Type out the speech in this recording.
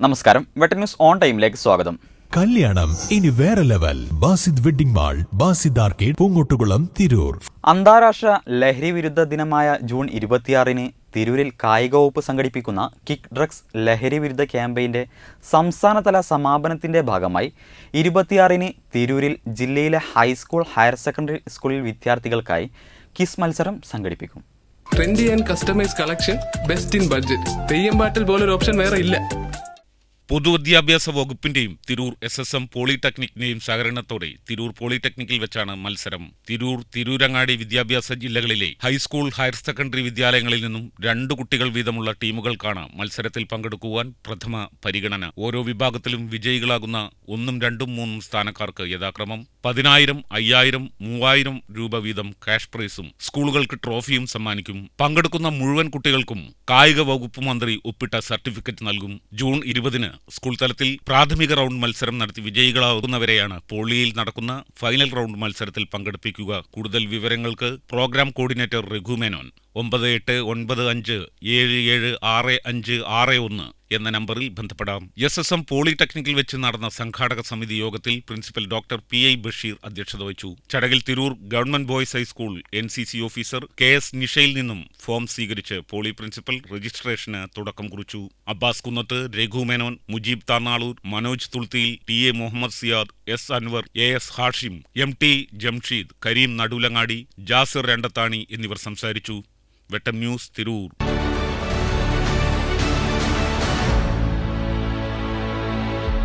നമസ്കാരം. Butter news on ടൈമിലേക്ക് സ്വാഗതം. കല്യാണം. ഇനി വേറെ level. Basid wedding mall Basid arcade Poongottukulam Tirur. അന്താരാഷ്ട്ര ലഹരി വിരുദ്ധ ദിനമായ ജൂൺ ഇരുപത്തിയാറിന് തിരൂരിൽ കായിക വകുപ്പ് സംഘടിപ്പിക്കുന്ന കിക്ക് ഡ്രഗ്സ് ലഹരി വിരുദ്ധ ക്യാമ്പയിന്റെ സംസ്ഥാനതല സമാപനത്തിന്റെ ഭാഗമായി ഇരുപത്തിയാറിന് തിരൂരിൽ ജില്ലയിലെ ഹൈസ്കൂൾ ഹയർ സെക്കൻഡറി സ്കൂളിൽ വിദ്യാർത്ഥികൾക്കായി കിസ് മത്സരം സംഘടിപ്പിക്കും. Trendy and customise collection best in budget Theyyam പാട്ടിൽ പോലൊരു ഓപ്ഷൻ വേറെ ഇല്ല. പൊതുവിദ്യാഭ്യാസ വകുപ്പിന്റെയും തിരൂർ എസ് എസ് എം പോളിടെക്നിക്കിന്റെയും സഹകരണത്തോടെ തിരൂർ പോളിടെക്നിക്കിൽ വെച്ചാണ് മത്സരം. തിരൂർ തിരൂരങ്ങാടി വിദ്യാഭ്യാസ ജില്ലകളിലെ ഹൈസ്കൂൾ ഹയർ സെക്കൻഡറി വിദ്യാലയങ്ങളിൽ നിന്നും രണ്ടു കുട്ടികൾ വീതമുള്ള ടീമുകൾക്കാണ് മത്സരത്തിൽ പങ്കെടുക്കുവാൻ പ്രഥമ പരിഗണന. ഓരോ വിഭാഗത്തിലും വിജയികളാകുന്ന ഒന്നും രണ്ടും മൂന്നും സ്ഥാനക്കാർക്ക് യഥാക്രമം പതിനായിരം അയ്യായിരം മൂവായിരം രൂപ വീതം ക്യാഷ് പ്രൈസും സ്കൂളുകൾക്ക് ട്രോഫിയും സമ്മാനിക്കും. പങ്കെടുക്കുന്ന മുഴുവൻ കുട്ടികൾക്കും കായിക വകുപ്പ് മന്ത്രി ഒപ്പിട്ട സർട്ടിഫിക്കറ്റ് നൽകും ജൂൺ ഇരുപതിന്. സ്കൂൾ തലത്തിൽ പ്രാഥമിക റൗണ്ട് മത്സരം നടത്തി വിജയികളാകുന്നവരെയാണ് പോളിയിൽ നടക്കുന്ന ഫൈനൽ റൗണ്ട് മത്സരത്തിൽ പങ്കെടുപ്പിക്കുക. കൂടുതൽ വിവരങ്ങൾക്ക് പ്രോഗ്രാം കോർഡിനേറ്റർ രഘുമേനോൻ ഒമ്പത് എട്ട് ഒൻപത് അഞ്ച് ഏഴ് ഏഴ് ആറ് അഞ്ച് ആറ് ഒന്ന്. എന്ന നമ്പറിൽ ബന്ധപ്പെടാം. എസ് എസ് എം പോളിടെക്നിക്കിൽ വെച്ച് നടന്ന സംഘാടക സമിതി യോഗത്തിൽ principal doctor P I Basheer അധ്യക്ഷത വഹിച്ചു. ചടങ്ങിൽ Tirur government boys high school N C C officer K S നിഷയിൽ നിന്നും ഫോം സ്വീകരിച്ച് പോളി പ്രിൻസിപ്പൽ രജിസ്ട്രേഷന് തുടക്കം കുറിച്ചു. Abbas Kunnath Raghu Menon Mujeeb Tharnalur Manoj Thulthiyil T A Muhammad Siyad S Anwar A S Hashim M T Jamsheed Kareem Nadulangadi Jasir Randathani എന്നിവർ സംസാരിച്ചു. Vettam news Tirur.